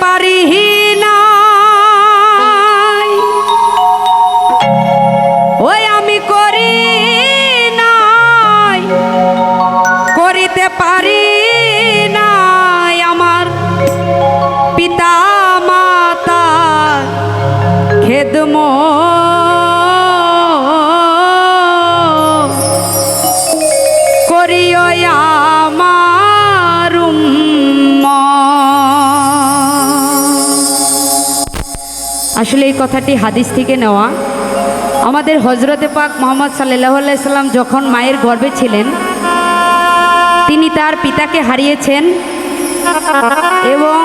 পারি না ওই আমি করি করিতে পারি আমার পিতা মাতা খেদম আসলে এই কথাটি হাদিস থেকে নেওয়া। আমাদের হজরতে পাক মোহাম্মদ সাল্লাহ সাল্লাম যখন মায়ের গর্ভে ছিলেন, তিনি তার পিতাকে হারিয়েছেন এবং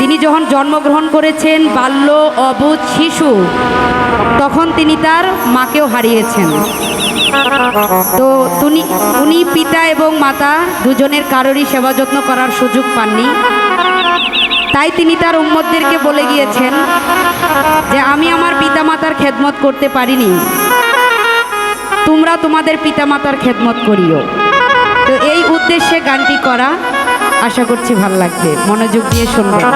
তিনি যখন জন্মগ্রহণ করেছেন বাল্য অবুধ শিশু, তখন তিনি তার মাকেও হারিয়েছেন। তো উনি পিতা এবং মাতা দুজনের কারোরই সেবা যত্ন করার সুযোগ পাননি। তাই তিনি তার উম্মদদেরকে বলে গিয়েছেন যে আমি আমার পিতামাতার খেদমত করতে পারিনি। তোমরা তোমাদের পিতামাতার খেদমত করিও। তো এই উদ্দেশ্যে গানটি করা আশা করছি ভালো লাগবে। মনোযোগ দিয়ে শুনবেন।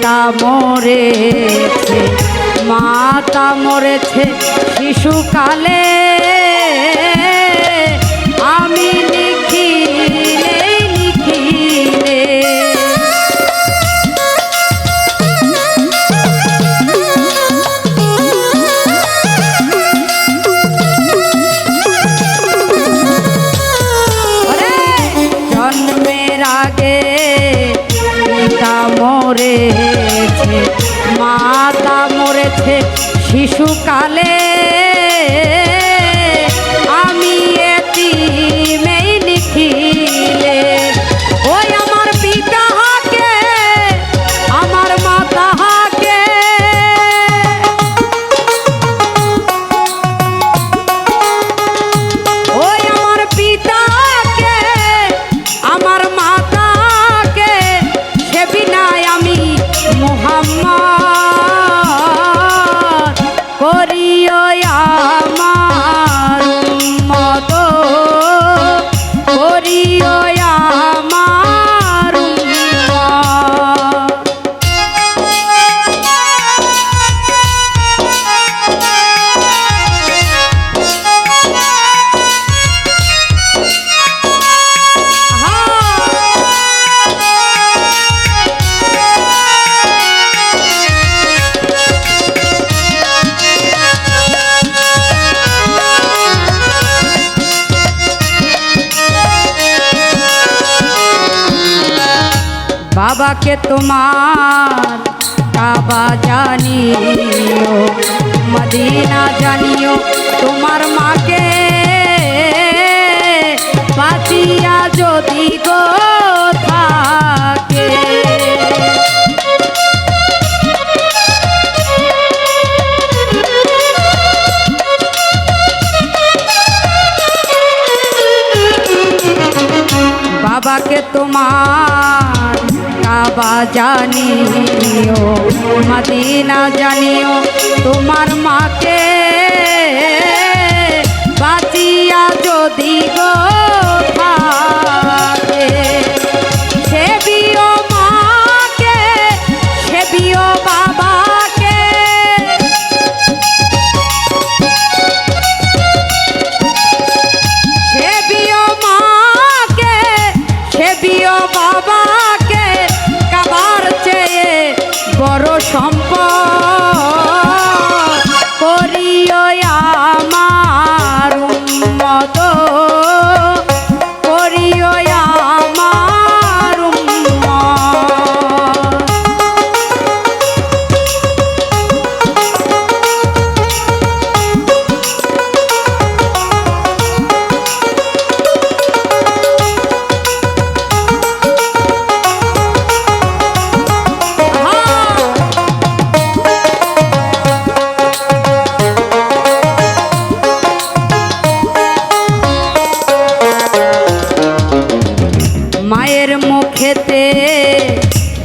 পিতা মরেছে মাতা মরেছে শিশুকালে বাবাকে তোমার বাবা জানিও মদিনা জানিও তোমার মাকে বাঁচিয়া যদি গো বাবাকে তোমার কাবা জানিও মাদিনা জানিও তোমার মাকে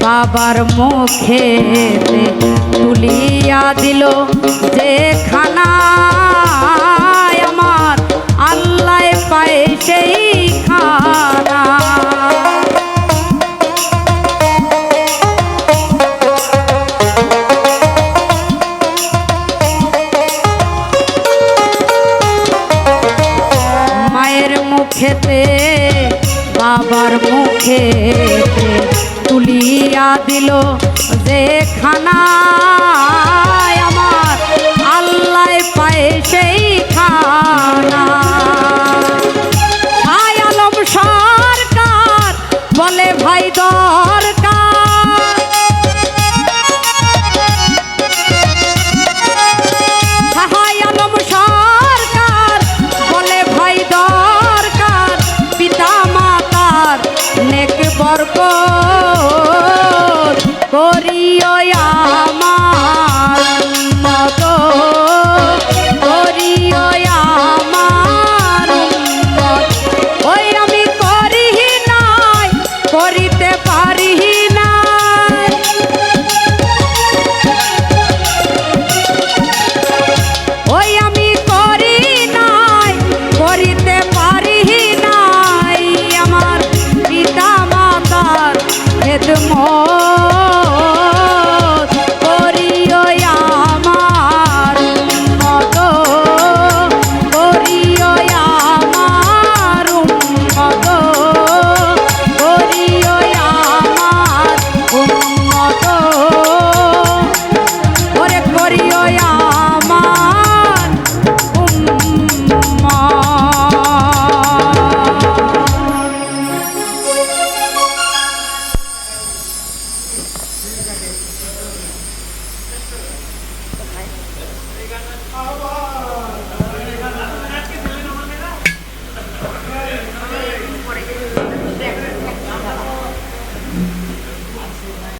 বাবার মুখেতে তুলিয়া দিল যে খানা আমার আল্লাহ পায় সেই খানা। মায়ের মুখেতে বাবার মুখেতে তুলিয়া দিল যে খানা মন